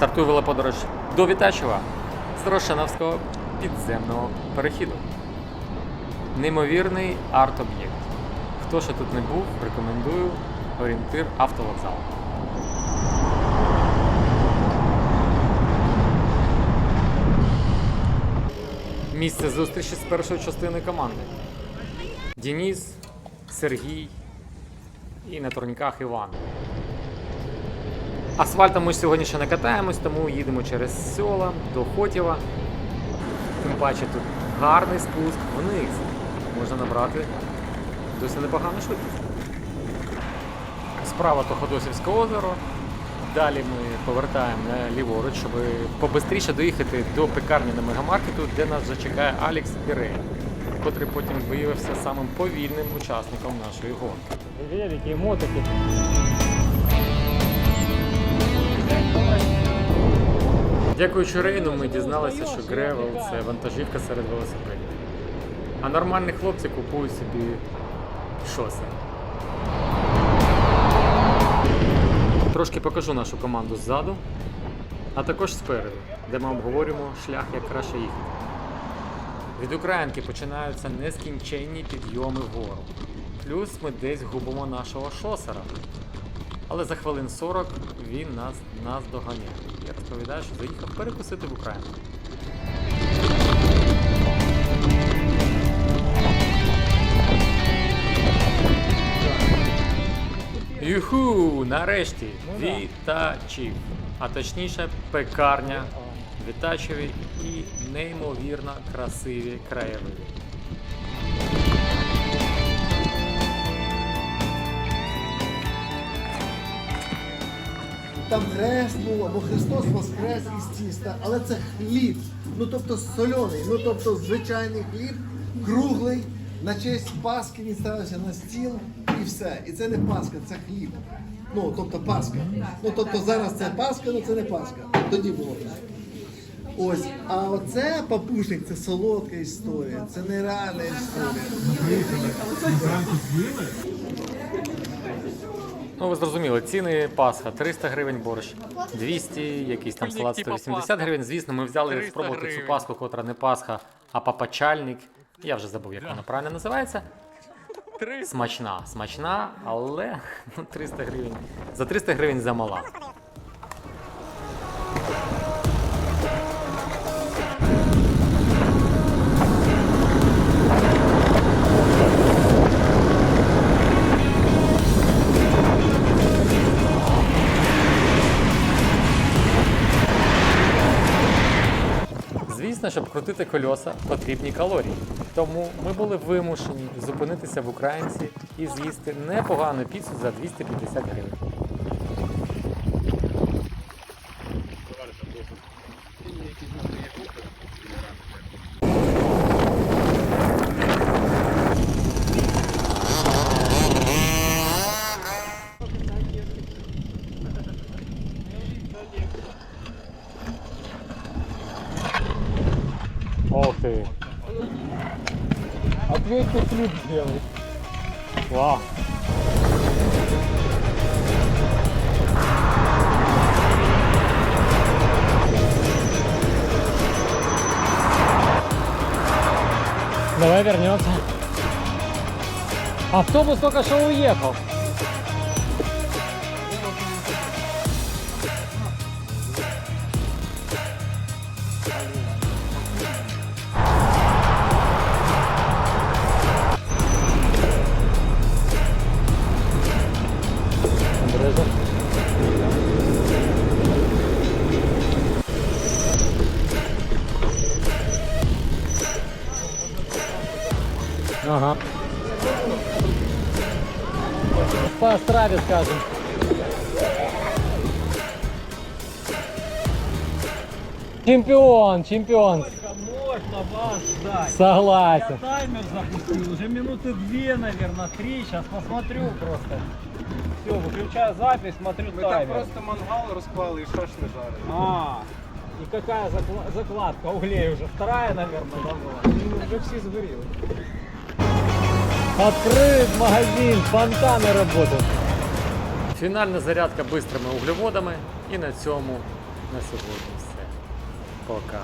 Стартує велоподорож до Вітачева з Рошановського підземного перехіду. Неймовірний арт-об'єкт. Хто ще тут не був, рекомендую орієнтир автовокзал. Місце зустрічі з першою частиною команди. Дініс, Сергій і на турніках Іван. Асфальтом ми сьогодні ще не катаємось, тому їдемо через села до Хотєва. Тим паче тут гарний спуск вниз. Можна набрати досить непогану швидкість. Справа то Ходосівське озеро. Далі ми повертаємо на ліворуч, щоб побистріше доїхати до пекарні на мегамаркету, де нас вже чекає Алікс Пірей, котрий потім виявився самим повільним учасником нашої гонки. Великі мотики. Дякуючи Рейну, ми дізналися, що Гревел це вантажівка серед велосипедів. А нормальні хлопці купують собі шоси. Трошки покажу нашу команду ззаду, а також спереду, де ми обговорюємо шлях, як краще їхати. Від Українки починаються нескінченні підйоми вгору. Плюс ми десь губимо нашого шосера. Але за хвилин 40 він нас, нас доганяє. Я розповідаю, що заїхав перекусити в Україну. Юху! Нарешті! Вітачів! А точніше, пекарня Вітачеві і неймовірно красиві краєвиди. Там хрест був, або Христос воскрес із тіста, але це хліб. Ну тобто соляний, ну тобто звичайний хліб, круглий, на честь Пасхи він ставився на стіл і все. І це не Пасха, це хліб. Ну, тобто Пасха. Ну тобто зараз це Пасха, але це не Пасха. Тоді було так. Ось, а оце папушник, це солодка історія, це нереальна історія. Ну, ви зрозуміли, ціни Пасха 300 гривень борщ, 200, якийсь там салат 180 гривень. Звісно, ми взяли спробувати цю Пасху, котра не Пасха, а папачальник. Я вже забув, як вона правильно називається. Смачна, смачна, але ну, 300 гривень. За 300 гривень замала. Звісно, щоб крутити кольоса, потрібні калорії. Тому ми були вимушені зупинитися в Українці і з'їсти непогану піцу за 250 гривень. Ох ты. Ответьте флип сделай. Вау. Давай вернемся. Автобус только что уехал. Ага. По страве скажем. Чемпион, чемпион. Можно вас ждать. Согласен. Я таймер запустил, уже минуты две, наверное, три. Сейчас посмотрю просто. Все, выключаю запись, смотрю там таймер. просто мангал розклали і шашни жарили. А, и какая закла- закладка углей уже? Вторая, наверное, да, была? Ну, уже все сгорели. Открыт магазин, фонтаны работают. Фінальна зарядка бистрими углеводами. І на цьому на сьогодні все. Пока.